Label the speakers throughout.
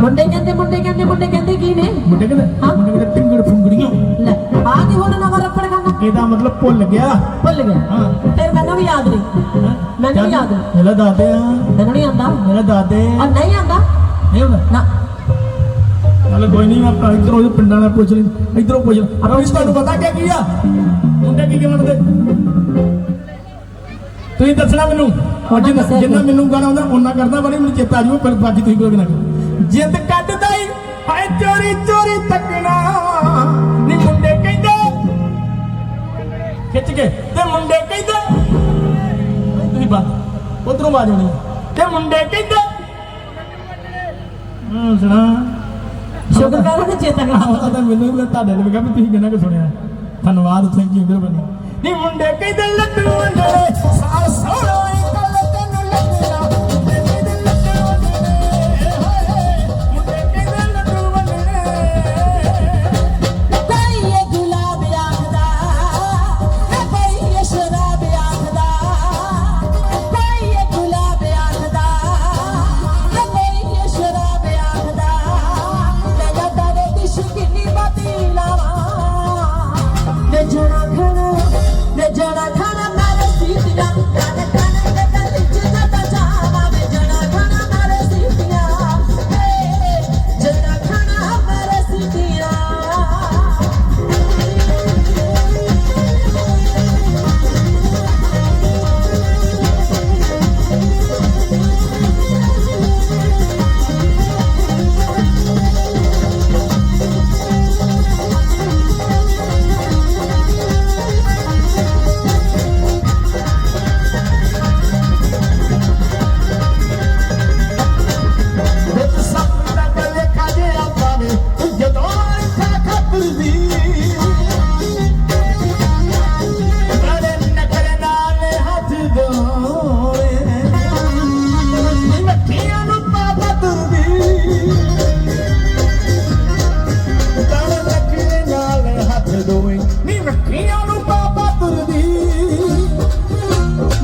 Speaker 1: ਮੁੰਡੇ ਕਹਿੰਦੇ ਮੁੰਡੇ ਕਹਿੰਦੇ
Speaker 2: ਮੁੰਡੇ ਕਹਿੰਦੇ ਕੀ ਨੇ?
Speaker 1: ਮੁੰਡੇ ਕਹਿੰਦੇ
Speaker 2: ਹਾਂ।
Speaker 1: ਮੁੰਡੇ ਕਹਿੰਦੇ ਟਿੰਗੜ ਫੁੰਗੜੀਆਂ।
Speaker 2: ਲੈ ਆ ਕੀ ਹੁਣ ਨਵਾਂ ਰੱਪੜ ਖਾਨਾ
Speaker 1: ਇਹਦਾ ਮਤਲਬ ਭੁੱਲ ਗਿਆ।
Speaker 2: ਭੁੱਲ ਗਿਆ।
Speaker 1: ਹਾਂ।
Speaker 2: ਫਿਰ ਮੈਨੂੰ ਵੀ ਯਾਦ ਨਹੀਂ। ਮੈਨੂੰ ਵੀ ਯਾਦ ਨਹੀਂ।
Speaker 1: ਮੇਰਾ ਦਾਦੇ ਆ।
Speaker 2: ਤੈਨੂੰ ਨਹੀਂ ਆਂਦਾ
Speaker 1: ਮੇਰਾ ਦਾਦੇ
Speaker 2: ਆ। ਨਹੀਂ ਆਂਦਾ
Speaker 1: ਨਹੀਂ ਹੁੰਦਾ
Speaker 2: ਨਾ।
Speaker 1: ਚੱਲ ਕੋਈ ਨਹੀਂ ਮੈਂ ਇਧਰੋਂ ਪਿੰਡਾਂ ਦਾ ਪੁੱਛ ਲਈ ਇਧਰੋਂ ਪੁੱਛ ਰੋਜ਼ ਤੁਹਾਨੂੰ ਪਤਾ ਕਿਆ ਕੀ ਆ? ਮੁੰਡੇ ਕੀ ਕਹਿੰਦੇ ਤੁਸੀਂ ਦੱਸਣਾ ਮੈਨੂੰ। ਜਿੰਨਾ ਮੈਨੂੰ ਗਾਣਾ ਆਉਂਦਾ ਉਹਨਾਂ ਕਰਦਾ ਬੜੀ ਮੈਨੂੰ ਚੇਤਾ ਆ ਜੂ ਪਰ ਬਾਕੀ ਤੁਸੀਂ ਕੋਈ ਨਾ ਕਰੋ। ਜਿੱਦ ਕੱਢਦਾ ਈ ਹਾਏ ਚੋਰੀ ਚੋਰੀ ਤੱਕਣਾ ਨੀ ਮੁੰਡੇ ਕਹਿੰਦੇ ਖਿੱਚ ਕੇ ਤੇ ਮੁੰਡੇ ਕਹਿੰਦੇ ਤੁਸੀਂ ਬੰਦ ਉਧਰੋਂ ਆ ਜਾਣੀ। ਤੇ ਮੁੰਡੇ ਕਹਿੰਦੇ ਹਾਂ ਸੁਣਾ।
Speaker 2: ਸ਼ੁਕਰ ਕਰ ਉਹਨੇ ਚੇਤਾ ਕਰਾ
Speaker 1: ਤਾਂ ਮੈਨੂੰ ਵੀ ਤੁਹਾਡੇ ਨੇ ਕਿਹਾ ਵੀ ਤੁਸੀਂ ਕਿੰਨਾ ਕੁ ਸੁਣਿਆ। ਧੰਨਵਾਦ ਥੈਂਕ ਯੂ ਮਿਹਰਬਾਨੀ ਨੀ ਮੁੰਡੇ ਕਹਿੰਦੇ ਲੱਡੂ ਵੰਡਣੇ ਸਾਲ ਸੋਹਣਾ
Speaker 2: ਨੀ
Speaker 1: ਮੱਖੀਆਂ ਨੂੰ ਪਾਪਾ ਤੁਰਦੀ।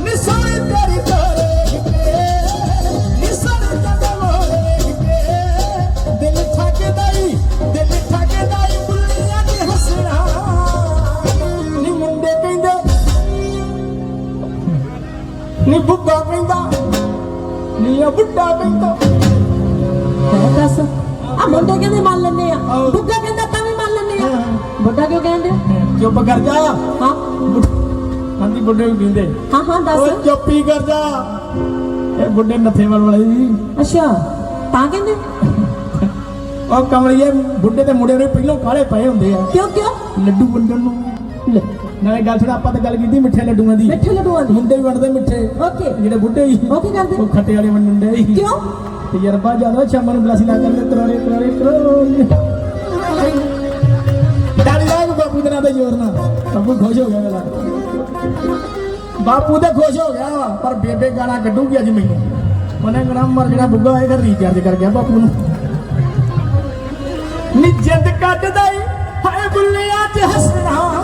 Speaker 1: ਨੀ ਸੋਹਣੀ ਤੇਰੀ ਤੋਰੇ ਕਿਤੇ ਨੀ ਸੋਹਣੀ ਤੇਰੀ ਮੋਰੇ ਕਿਤੇ ਦਿਲ ਠੱਗਦਾ ਈ ਦਿਲ ਠੱਗਦਾ ਈ ਬੁੱਲੀਆਂ ਦੀ ਹੱਸਣਾ। ਨੀ ਮੁੰਡੇ ਕਹਿੰਦੇ ਨੀ ਬੁੱਢਾ ਕਹਿੰਦਾ ਨੀ ਆ ਬੁੱਢਾ ਕਹਿੰਦਾ।
Speaker 2: ਦੱਸ ਆ ਮੁੰਡੇ ਕਹਿੰਦੇ ਮੰਨ ਲੈਂਦੇ ਆ। ਬੁੱਢਾ ਕਹਿੰਦਾ ਤਾਂ ਵੀ ਮੰਨ ਲੈਂਦੇ ਆ। ਬੁੱਢਾ ਕਿਉਂ ਕਹਿੰਦੇ?
Speaker 1: ਚੁੱਪ ਕਰ ਜਾ।
Speaker 2: ਹਾਂ।
Speaker 1: ਹਾਂਜੀ ਬੁੱਢੇ ਨੂੰ ਕਹਿੰਦੇ।
Speaker 2: ਹਾਂ ਹਾਂ
Speaker 1: ਓਏ
Speaker 2: ਦੱਸ
Speaker 1: ਚੁੱਪੀ ਕਰ ਜਾ। ਇਹ ਬੁੱਢੇ ਨੱਥੇ ਵਾਲ ਵਾਲੇ ਜੀ
Speaker 2: ਅੱਛਾ ਤਾਂ ਕਹਿੰਦੇ?
Speaker 1: ਉਹ ਕਮਲੀਏ ਬੁੱਢੇ ਤੇ ਮੁੰਡੇ ਨੂੰ ਪਹਿਲਾਂ ਕਾਲੇ ਪਏ ਹੁੰਦੇ ਆ।
Speaker 2: ਕਿਉਂ ਕਿਉਂ?
Speaker 1: ਲੱਡੂ ਵੰਡਣ ਨੂੰ।
Speaker 2: ਲੈ,
Speaker 1: ਨਾਲੇ ਗੱਲ ਸੁਣ ਆਪਾਂ ਤਾਂ ਗੱਲ ਕੀਤੀ ਮਿੱਠੇ ਲੱਡੂਆਂ ਦੀ।
Speaker 2: ਮਿੱਠੇ ਲੱਡੂਆਂ ਦੀ।
Speaker 1: ਮੁੰਡੇ ਵੀ ਵੰਡਦੇ ਮਿੱਠੇ।
Speaker 2: ਓਕੇ।
Speaker 1: ਜਿਹੜੇ ਬੁੱਢੇ ਸੀ।
Speaker 2: ਉਹ ਕੀ ਕਰਦੇ?
Speaker 1: ਉਹ ਖੱਟੇ ਵਾਲੇ ਵੰਡਣ ਦੇ
Speaker 2: ਕਿਉਂ?
Speaker 1: ਤਜਰਬਾ ਜ਼ਿਆਦਾ ਸ਼ਾਮਾਂ ਨੂੰ ਗਲਾਸੀ ਲਾ ਕਰਦੇ ਕਰਾਰੇ ਕਰਾਰੇ ਕਰਾਰੇ ਬਾਪੂ ਦੇ ਨਾਂ ਤੇ ਜ਼ੋਰ ਨਾਲ। ਬਾਪੂ ਖੁਸ਼ ਹੋ ਗਿਆ ਮੇਰਾ। ਬਾਪੂ ਤੇ ਖੁਸ਼ ਹੋ ਗਿਆ ਵਾ, ਪਰ ਬੇਬੇ ਗਾਣਾ ਕੱਢੂਗੀ ਅੱਜ ਮੈਨੂੰ। ਉਹਨੇ ਗਣਾ ਮਰ ਜਿਹੜਾ ਬੁੱਗਾ ਇਹਦਾ ਰੀਚਾਰਜ ਕਰ ਗਿਆ ਬਾਪੂ ਨੂੰ। ਨੀ ਜਿੰਦ ਕੱਢਦਾ ਈ ਹਾਏ ਬੁੱਲਿਆਂ 'ਚ ਹੱਸਣਾ।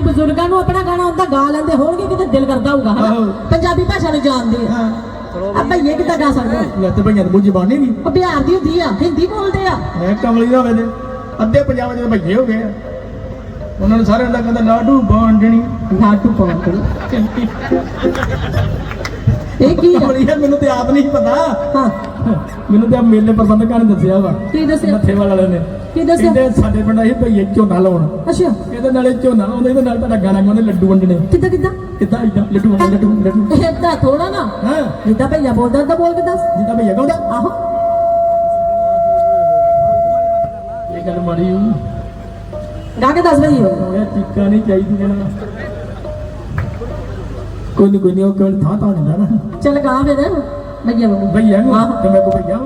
Speaker 2: ਬਜ਼ੁਰਗਾਂ ਨੂੰ ਆਪਣਾ ਗਾਣਾ ਹੁੰਦਾ ਗਾ ਲੈਂਦੇ ਹੋਣਗੇ ਕਿਤੇ ਦਿਲ ਕਰਦਾ ਹੋਊਗਾ ਹਨਾ? ਪੰਜਾਬੀ ਭਾਸ਼ਾ ਨੂੰ ਜਾਣਦੇ ਆ। ਆ ਭਈਏ ਕਿੱਦਾਂ ਗਾ ਸਕਦੇ
Speaker 1: ਲੈ ਤੇ ਭਈਆਂ ਦੀ
Speaker 2: ਬਿਹਾਰ ਦੀ
Speaker 1: ਅੱਧੇ ਪੰਜਾਬ ਦੇ ਹੋ ਗਏ ਉਹਨਾਂ ਨੂੰ ਸਾਰਿਆਂ ਦਾ ਕਹਿੰਦਾ ਲਾਡੂ ਬਾਂਡਣੀ
Speaker 2: ਨਾਟੂ ਪਾਉਂਦੇ ਇਹ ਕੀ
Speaker 1: ਕਮਲੀ ਹੈ ਮੈਨੂੰ ਤੇ ਆਪ ਨਹੀਂ ਪਤਾ।
Speaker 2: ਹਾਂ।
Speaker 1: ਮੈਨੂੰ ਤੇ ਆ ਮੇਲੇ ਪ੍ਰਬੰਧਕਾਂ ਨੇ ਦੱਸਿਆ ਵਾ।
Speaker 2: ਕੀ ਦੱਸਿਆ?
Speaker 1: ਮੱਥੇ ਵਾਲਿਆਂ ਨੇ।
Speaker 2: ਕੀ ਦੱਸਿਆ?
Speaker 1: ਕਹਿੰਦੇ ਸਾਡੇ ਪਿੰਡ ਇਹ ਭਈਏ ਝੋਨਾ ਲਾਉਣ।
Speaker 2: ਅੱਛਾ।
Speaker 1: ਇਹਦੇ ਨਾਲੇ ਝੋਨਾ ਲਾਉਂਦੇ ਇਹਦੇ ਨਾਲ ਤੁਹਾਡਾ ਗਾਣਾ ਗਾਉਂਦੇ ਲੱਡੂ ਵੰਡਣੇ।
Speaker 2: ਕਿੱਦਾਂ ਕਿੱਦਾਂ?
Speaker 1: ਕਿੱਦਾਂ ਇਦਾਂ ਲੱਡੂ ਵੰਡਣੇ ਲੱਡੂ ਲੱਡੂ
Speaker 2: ਏਦਾਂ ਥੋੜਾ ਨਾ।
Speaker 1: ਹਾਂ।
Speaker 2: ਜਿੱਦਾਂ ਭਈਆ ਬੋਲਦਾ ਤਾਂ ਬੋਲ ਕੇ ਦੱਸ।
Speaker 1: ਜਿੱਦਾਂ ਭਈਆ ਗਾਉਂਦਾ
Speaker 2: ਆਹੋ।
Speaker 1: ਇਹ ਗੱਲ ਮਾੜੀ ਹੋਈ
Speaker 2: ਗਾ ਕੇ ਦੱਸ ਭਈਓ
Speaker 1: ਹੋਇਆ ਚੀਕਾਂ ਨਹੀਂ ਚਾਹੀਦੀਆਂ। ਕੋਈ ਨਹੀਂ ਕੋਈ ਨਹੀਂ ਉਹ ਕੋਲ ਥਾਂ ਥਾਂ ਹੁੰਦਾ ਨਾ।
Speaker 2: ਚੱਲ ਗਾ ਫਿਰ। ਭਈਆ ਵਾਂਗੂ।
Speaker 1: ਭਈਆ ਨੂੰ। ਤੇ ਮੈਂ ਕੋ ਭਈਆ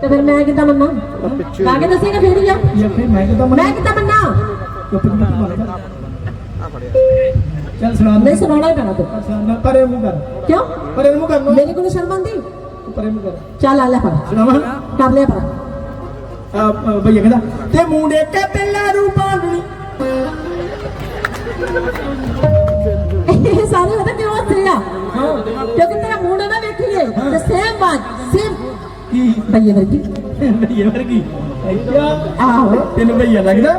Speaker 2: ਤੇ ਫਿਰ ਮੈਂ ਕਿੱਦਾਂ ਮੰਨਾਂ? ਗਾ ਕੇ ਦੱਸੇਗਾ ਫੇਰ ਹੀ ਆ।
Speaker 1: ਇਹ ਫਿਰ ਮੈਂ ਕਿਦਾਂ
Speaker 2: ਮੈਂ ਕਿੱਦਾਂ ਮੰਨਾਂ?
Speaker 1: ਚੁੱਪ ਨਹੀਂ ਚੱਲ ਸੁਣਾ
Speaker 2: ਨਹੀਂ ਸੁਣਾਉਣਾ ਹੀ ਪੈਣਾ ਤੂੰ।
Speaker 1: ਸੁਣਾ ਪਰੇ ਮੂੰਹ ਕਰ।
Speaker 2: ਕਿਉਂ?
Speaker 1: ਪਰੇ ਮੂੰਹ ਕਰ ਲੋ
Speaker 2: ਮੇਰੇ ਕੋਲ ਸ਼ਰਮ ਆਉਂਦੀ?
Speaker 1: ਪਰੇ ਮੂੰਹ ਕਰ।
Speaker 2: ਚੱਲ ਆ ਲੈ ਫੜ।
Speaker 1: ਸੁਣਾਵਾ?
Speaker 2: ਕਰ ਲਿਆ ਫੜ।
Speaker 1: ਆ ਭਈਆ ਕਹਿੰਦਾ ਤੇ ਮੁੰਡੇ ਕੇ ਪਿੱਲਾ
Speaker 2: ਇਹ ਸਾਰੇ ਉਹਦੇ ਕਿਉਂ ਹੱਸਦੇ ਆ। ਕਿਉਂਕਿ ਤੇਰਾ ਮੂੰਹ ਨਾ ਵੇਖੀਏ ਤੇ ਸੇਮ ਬਾਤ ਸੇਮ
Speaker 1: ਕੀ?
Speaker 2: ਭਈਏ ਵਰਗੀ।
Speaker 1: ਭਈਆ ਵਰਗੀ? ਅੱਛਾ।
Speaker 2: ਆਹੋ।
Speaker 1: ਤੈਨੂੰ ਭਈਆ ਲੱਗਦਾ?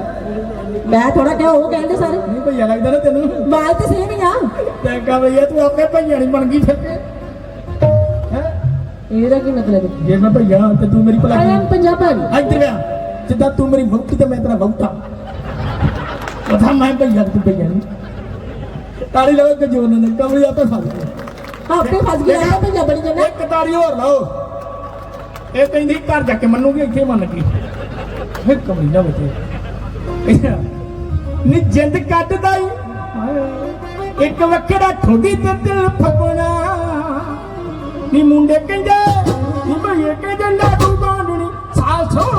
Speaker 2: ਮੈਂ ਥੋੜਾ ਕਿਹਾ ਉਹ ਕਹਿੰਦੇ ਸਾਰੇ।
Speaker 1: ਨਹੀਂ ਭਈਆ ਲੱਗਦਾ ਨਾ ਤੈਨੂੰ।
Speaker 2: ਬਾਲ ਤੇ ਸੇਮ ਹੀ ਆ।
Speaker 1: ਤੇ ਕਹ ਭਈਆ ਤੂੰ ਆਪੇ ਭਈਆ ਨਹੀਂ ਬਣ ਗਈ ਫਿਰ।
Speaker 2: ਇਹਦਾ ਕੀ ਮਤਲਬ? ਹੈ
Speaker 1: ਜੇ ਮੈਂ ਭਈਆ ਤੇ ਤੂੰ ਮੇਰੀ ਭਲਾ
Speaker 2: ਆਈ ਐਮ ਪੰਜਾਬਣ।
Speaker 1: ਇੱਧਰ ਆ। ਜਿੱਦਾਂ ਤੂੰ ਮੇਰੀ ਵਹੁਟੀ ਤੇ ਮੈਂ ਤੇਰਾ ਵਹੁਟਾ ਤੇ ਤੂੰ ਭਈਆ ਨਹੀਂ ਤਾੜੀ ਲਾਓ ਕਿ ਜੋਨ ਨੇ ਕਮਲੀ ਆਪੇ ਫਸ ਗਿਆ
Speaker 2: ਆਪੇ ਫਸ ਗਿਆ ਆ ਭਈਆ ਬਣੀ ਜਾਂਦਾ।
Speaker 1: ਇੱਕ ਤਾੜੀ ਹੋਰ ਲਾਓ। ਇਹ ਕਹਿੰਦੀ ਘਰ ਜਾ ਕੇ ਮੰਨੂਗੀ ਇੱਥੇ ਮੰਨ ਗਈ ਫਿਰ ਕਮਲੀ ਨਾ ਬਚੇ। ਨੀ ਜਿੰਦ ਕੱਟਦਾ ਈ ਇੱਕ ਵੱਖਰਾ ਠੋਡੀ ਤੇ ਦਿਲ ਫਪਣਾ। ਨੀ ਮੁੰਡੇ ਕਹਿੰਦੇ ਨੀ ਭਈਏ ਕਹਿੰਦੇ ਲਾਡੂ ਬਾਂਡਣੀ ਸਾਲ ਸੋਹਣਾ